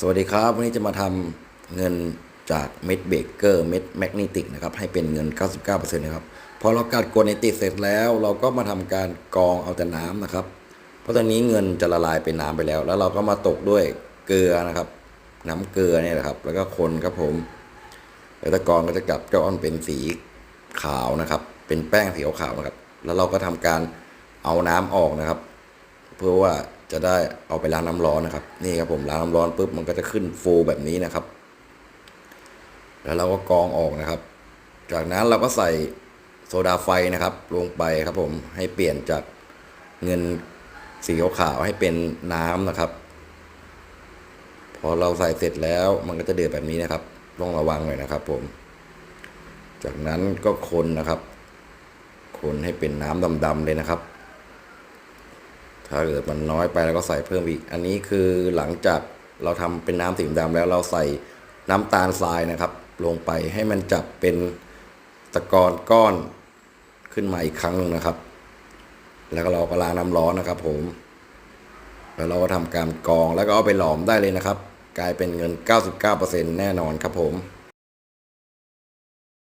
สวัสดีครับ วันนี้จะมาทำเงินจากเม็ดเบเกอร์เม็ดแมกนีติกนะครับให้เป็นเงิน 99%นะครับพอเรากัดกดในติดเสร็จแล้ว เราก็มาทำการกรองเอาแต่น้ำนะครับ เพราะตอนนี้เงินจะละลายเป็นน้ำไปแล้ว แล้วเราก็มาตกด้วยเกลือนะครับ น้ำเกลือเนี่ยนะครับ แล้วก็คนครับผมแล้วตะกรองก็จะกลับจ้อนเป็นสีขาวนะครับ เป็นแป้งสีขาวนะครับ แล้วเราก็ทำการเอาน้ำออกนะครับ เพื่อว่า จะได้เอาไปล้างน้ำร้อนนะครับ นี่ครับผมล้างน้ำร้อนปุ๊บมันก็จะขึ้นฟูแบบนี้นะครับ แล้วเราก็กรองออกนะครับ จากนั้นเราก็ใส่โซดาไฟนะครับ ลงไปครับผมให้เปลี่ยนจากเงินสีขาวให้เป็นน้ำนะครับ พอเราใส่เสร็จแล้วมันก็จะเดือดแบบนี้นะครับ ต้องระวังหน่อยนะครับ ผม จากนั้นก็คนนะครับ คนให้เป็นน้ำดำๆเลยนะครับ ถ้าเกิดมันน้อยไปแล้วก็ใส่เพิ่มอีก อันนี้คือหลังจากเราทำเป็นน้ำสีดำแล้วเราใส่น้ำตาลทรายนะครับ ลงไปให้มันจับเป็นตะกอนก้อนขึ้นมาอีกครั้งหนึ่งนะครับ แล้วก็เราก็ล้างน้ำร้อนนะครับ ผม แล้วเราก็ทำการกรองแล้วก็เอาไปหลอมได้เลยนะครับ กลายเป็นเงิน 99%แน่นอนครับผม